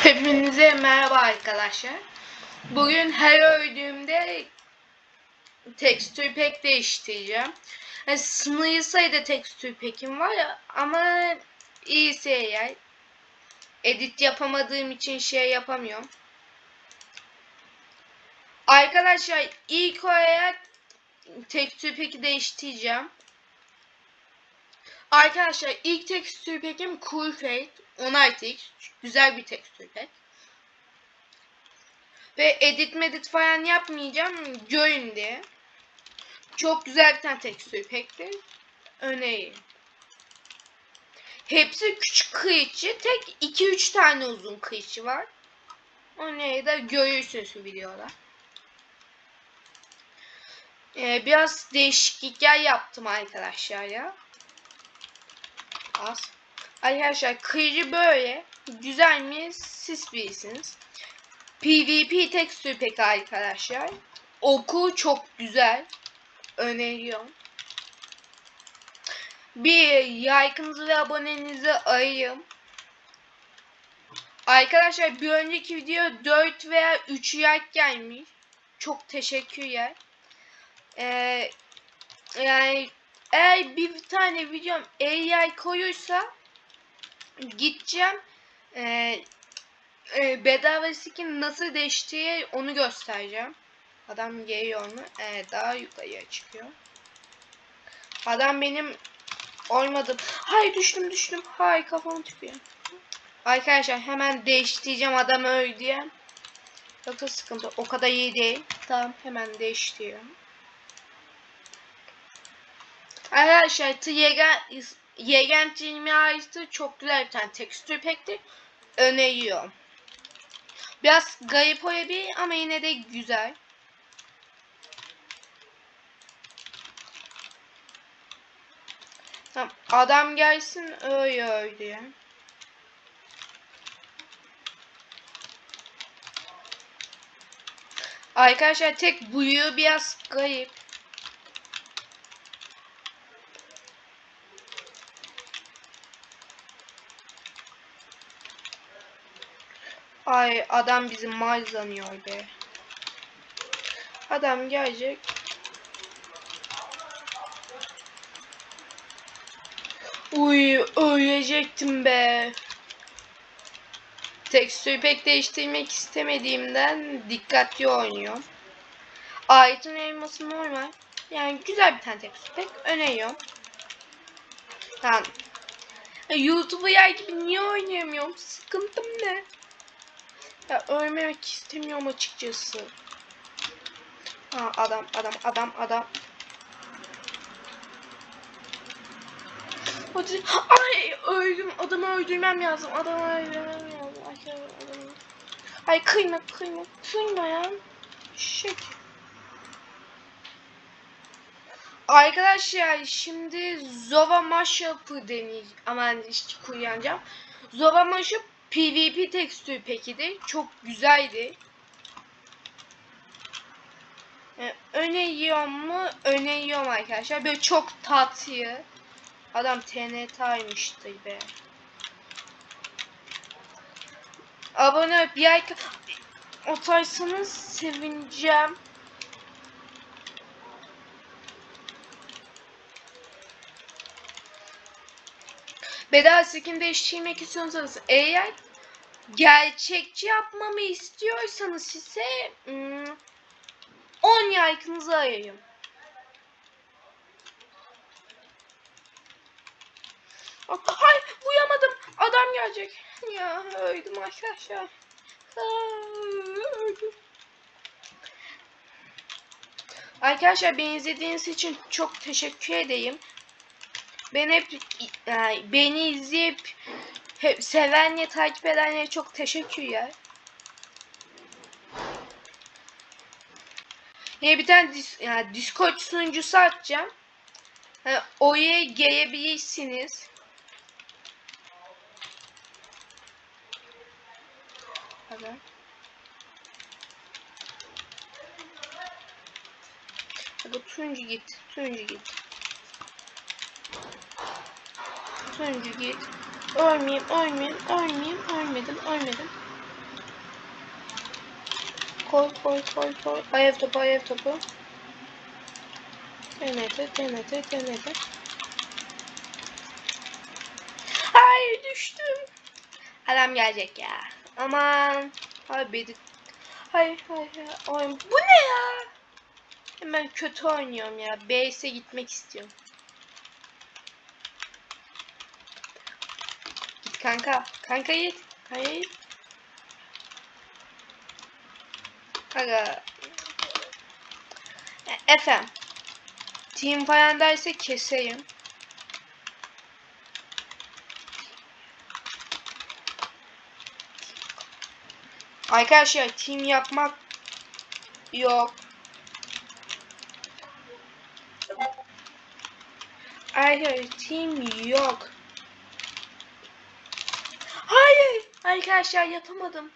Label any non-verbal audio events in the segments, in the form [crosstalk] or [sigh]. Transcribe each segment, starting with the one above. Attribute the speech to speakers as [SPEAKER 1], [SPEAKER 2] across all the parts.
[SPEAKER 1] Hepinize merhaba arkadaşlar. Bugün her öldüğümde tekstür pek değiştireceğim. Yani sınırlı sayıda tekstür pekim var ama iyisi eğer. Edit yapamadığım için şey yapamıyorum. Arkadaşlar ilk olarak tekstür peki değiştireceğim. Arkadaşlar ilk tekstür pekim Cool Fade 16x. Güzel bir tekstür pek. Ve edit medit falan yapmayacağım. Görün diye. Çok güzel bir tane tekstür pekti. Önerim. Hepsi küçük kıyıcı. Tek 2-3 tane uzun kıyıcı var. Onu da görürsünüz videoda. Ee, biraz değişiklikler yaptım arkadaşlar ya. Az. Arkadaşlar kıyıcı böyle. Güzel mi? Siz bilirsiniz. PvP tekstür pek arkadaşlar. Oku çok güzel. Öneriyorum. Bir like'ınızı ve abonenizi arayın. Arkadaşlar bir önceki video 4 veya 3 like gelmiş. Çok teşekkürler. Ee, yani eğer bir tane videom AI koyuyorsa gideceğim e, e, bedava skin nasıl değiştiği onu göstereceğim. Adam geliyor mu? Evet daha yukarıya çıkıyor. Adam benim oymadım. Hay düştüm düştüm. Hay kafam tüpüyor. Arkadaşlar hemen değiştireceğim adam öldü diye. Yoksa sıkıntı o kadar iyi değil. Tamam hemen değiştiriyorum. Arkadaşlar Yegen Yegen Cilmi aitı çok güzel bir tane tekstür pekti. Öneriyorum. Biraz garip olabilir ama yine de güzel. Tamam adam gelsin öyle öyle. Arkadaşlar tek buyu biraz garip. Ay adam bizi malzanıyor be. Adam gelecek. Uy ölecektim be. Tekstürü pek değiştirmek istemediğimden dikkatli oynuyorum. Ayetin elması normal. Yani güzel bir tane tekstür pek öneriyorum. Yani YouTube'u yer gibi niye oynayamıyorum? Sıkıntım ne? Ya ölmemek istemiyorum açıkçası. Ha adam adam adam adam. Hadi. Ay öldüm. Adamı öldürmem lazım. Adamı öldürmem lazım. Ay, adamı. Ay kıyma kıyma. Kıyma ya. Şek. Arkadaşlar şimdi Zova Mashup'ı deneyeceğim. Aman işte kullanacağım. Zova Mashup PvP tekstür peki de çok güzeldi. Yani öneriyor mu? Öneriyorum arkadaşlar. Böyle çok tatlı. Adam TNT'ymıştı be. Abone olup bir like atarsanız sevineceğim. Bedava skin değiştirmek istiyorsanız eğer gerçekçi yapmamı istiyorsanız hmm, 10 like'ınızı ayırayım. Hay uyamadım. Adam gelecek. Ya öldüm arkadaşlar. Öldüm. Arkadaşlar beni izlediğiniz için çok teşekkür edeyim. Ben hep yani beni izleyip hep sevenle takip edenlere çok teşekkürler. Yine bir tane dis yani Discord sunucusu açacağım. Yani oraya gelebilirsiniz. Hadi. Hadi turuncu git. Turuncu git. Turuncu git. Ölmeyeyim, ölmeyeyim, ölmeyeyim, ölmedim, ölmedim. Koy koy koy koy. Alev topu alev topu. Denedi denedi denedi. Hayır düştüm. Adam gelecek ya. Aman. Abi hayır hayır. Oyun. Bu ne ya? Hemen kötü oynuyorum ya. Base'e gitmek istiyorum. Kanka. Kanka git. Hayır. Aga. E, Efendim. Team falan derse keseyim. Arkadaşlar team yapmak yok. Hayır team yok. Hayır arkadaşlar yapamadım.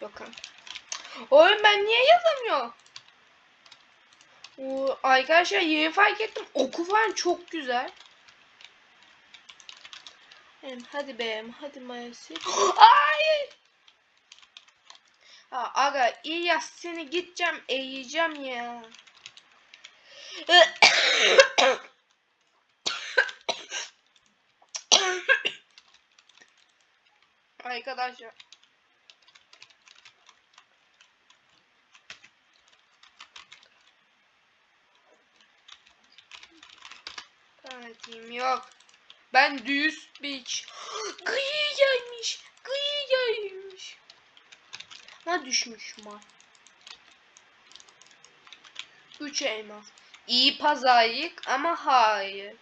[SPEAKER 1] Yok kanka. Oğlum ben niye yazamıyorum? Oo, arkadaşlar yeni fark ettim. Oku falan çok güzel. Em, hadi be, hadi Mayası. Ay! Ha, aga iyi ya seni gideceğim, eğeceğim ya. Arkadaşlar. Tanıtayım yok. Ben düz bir Kıyı gelmiş. Kıyı gelmiş. Ne düşmüş mal. Üç elmas. İyi pazarlık ama hayır.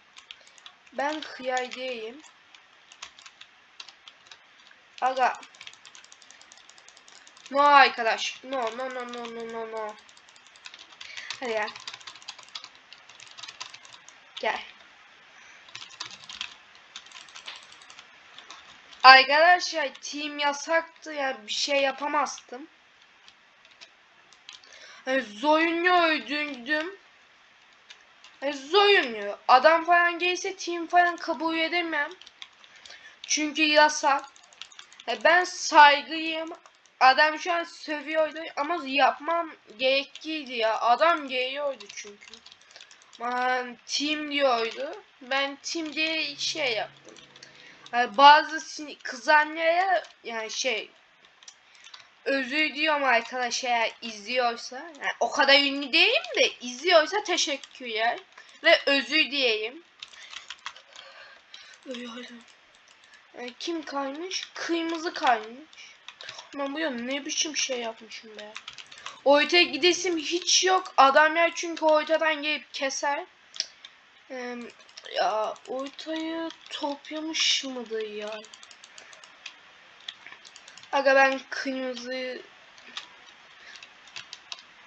[SPEAKER 1] Ben hıyar değilim. Aga. No arkadaş. No no no no no no no. Hadi gel. Gel. Arkadaşlar team yasaktı ya bir şey yapamazdım. Yani Zoyunlu öldürdüm. Yani Zoyunlu. Adam falan gelirse team falan kabul edemem. Çünkü yasak. E ben saygıyım. Adam şu an sövüyordu ama yapmam gerekliydi ya. Adam geliyordu çünkü. Man, team diyordu. Ben team diye şey yaptım. Yani bazı sin- kız anneye yani şey özür diliyorum arkadaşlar eğer izliyorsa. Yani o kadar ünlü değilim de izliyorsa teşekkürler. Ve özür diyeyim. Ölüyorum. Yani kim kaymış? Kırmızı kaymış. Lan bu ya ne biçim şey yapmışım be. Ortaya gidesim hiç yok. Adamlar çünkü ortadan gelip keser. Ee, ya ortayı toplamış mıdır ya? Aga ben kırmızı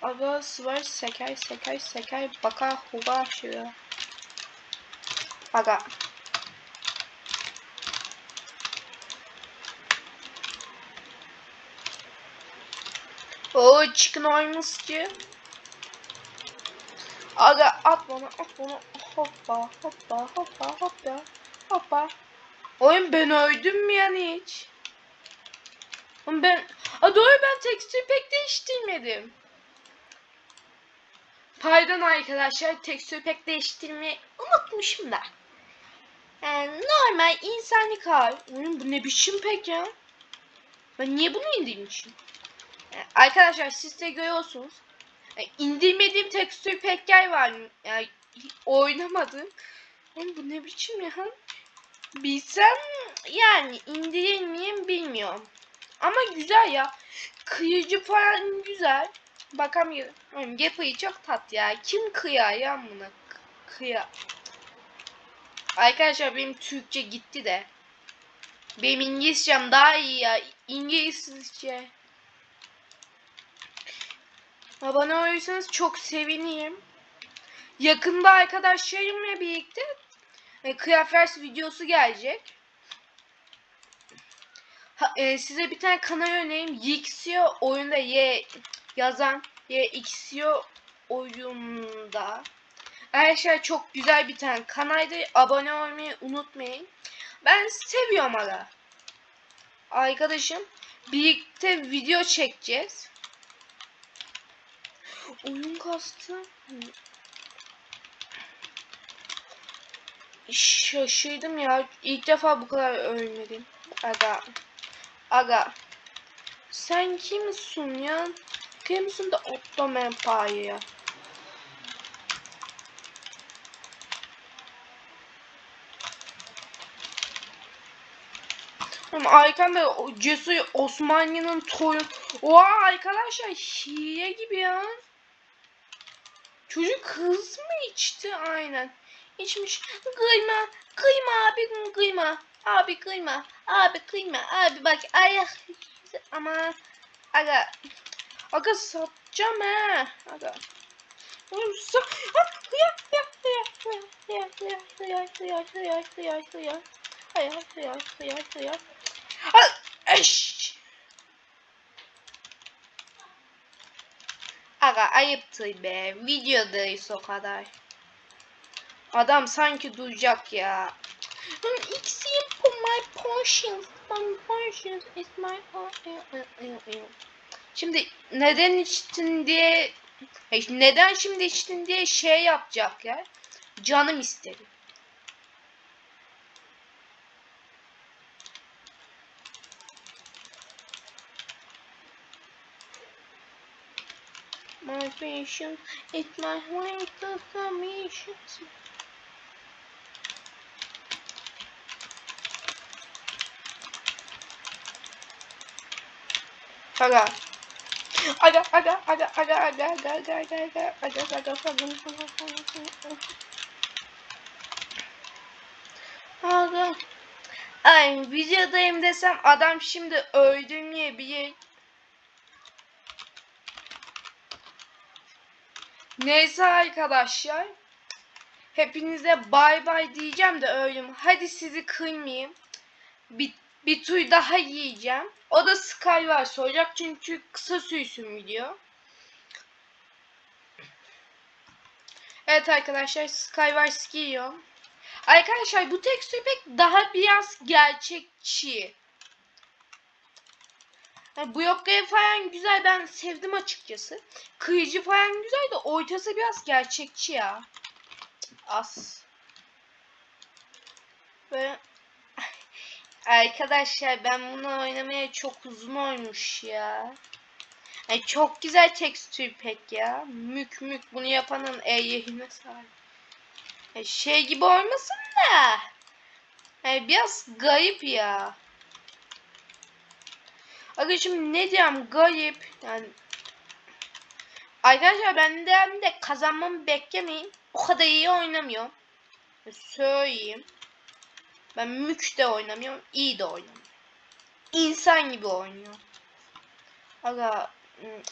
[SPEAKER 1] Aga sıvar seker seker seker baka huba şuraya. Aga O chicken oynamışçı. Aga at bana at bana hoppa hoppa hoppa hoppa hoppa. Oyun ben öldüm yani hiç? Oğlum ben... A doğru ben tekstür pek değiştirmedim. Pardon arkadaşlar tekstür pek değiştirmeyi unutmuşum da. Yani normal insanlık hal. Oğlum bu ne biçim pek ya? Ben niye bunu indirmişim? Arkadaşlar siz de görüyorsunuz. Yani indirmediğim tekstür pek yer var. Yani oynamadım. Oğlum bu ne biçim ya? Bilsem yani indirir miyim bilmiyorum. Ama güzel ya. Kıyıcı falan güzel. Bakamıyorum. Gepa'yı çok tat ya. Kim kıyar ya buna? Kıya. Arkadaşlar benim Türkçe gitti de. Benim İngilizcem daha iyi ya. İngilizce. Abone olursanız çok sevinirim. Yakında arkadaşlarımla birlikte e, kıyafet videosu gelecek. Ha, e, size bir tane kanal önereyim. Yixio oyunda Y yazan Yxio oyunda. Arkadaşlar çok güzel bir tane kanaldı. Abone olmayı unutmayın. Ben seviyorum aga. Arkadaşım birlikte video çekeceğiz. Oyun kastı. Şaşırdım ya. İlk defa bu kadar ölmedim. Aga. Aga. Sen kimsin ya? Kimsin de Ottoman Empire'ya? Oğlum arkamda o Cesur Osmanlı'nın toyu. Oha arkadaşlar hile gibi ya. Çocuk hız mı içti? Aynen. İçmiş. Kıyma. Kıyma abi kıyma. Abi kıyma. Abi kıyma. Abi bak ayak. Ama. Aga. Aga satacağım ha. Aga. Oğlum sa... Ha, hıya, hıya, hıya, hıya, hıya, hıya, hıya, hıya, hıya, hıya. Hıya, hıya, hıya, hıya. Ha, Aga ayıptır be. Videodayız o kadar. Adam sanki duyacak ya. Hmm, Example my portions. My portions is my Şimdi neden içtin diye Hayır, neden şimdi içtin diye şey yapacaklar. Canım istedi. My vision, it's my way to commission. Aga. Aga, aga, aga, aga, aga, aga, aga, aga, aga, aga, aga, aga, Aga. Ay videodayım desem adam şimdi öldürmeyebilir. Neyse arkadaşlar. Hepinize bay bay diyeceğim de ölüm. Hadi sizi kırmayayım. Bir, bir tur daha yiyeceğim. O da Skywars olacak çünkü kısa sürsün video. Evet arkadaşlar Skywars geliyor. Arkadaşlar bu tekstür pek daha biraz gerçekçi. Yani bu yokkaya falan güzel ben sevdim açıkçası. Kıyıcı falan güzel de ortası biraz gerçekçi ya. Az. Böyle [laughs] Arkadaşlar ben bunu oynamaya çok uzun olmuş ya. Yani çok güzel tekstür pek ya. Mük mük bunu yapanın eyyehine sahip. Yani şey gibi olmasın da. Yani biraz garip ya. Arkadaşım ne diyeyim garip. Yani Arkadaşlar ben de, kazanmamı beklemeyin. O kadar iyi oynamıyorum. Söyleyeyim. Ben mük de oynamıyorum, iyi de oynamıyorum. İnsan gibi oynuyor. Aga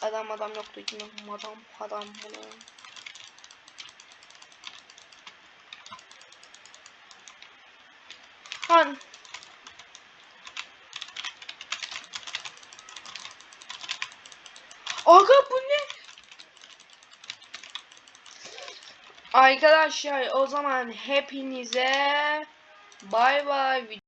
[SPEAKER 1] adam adam yoktu yine adam adam bunu. Aga bu ne? Arkadaşlar o zaman hepinize Bay bay.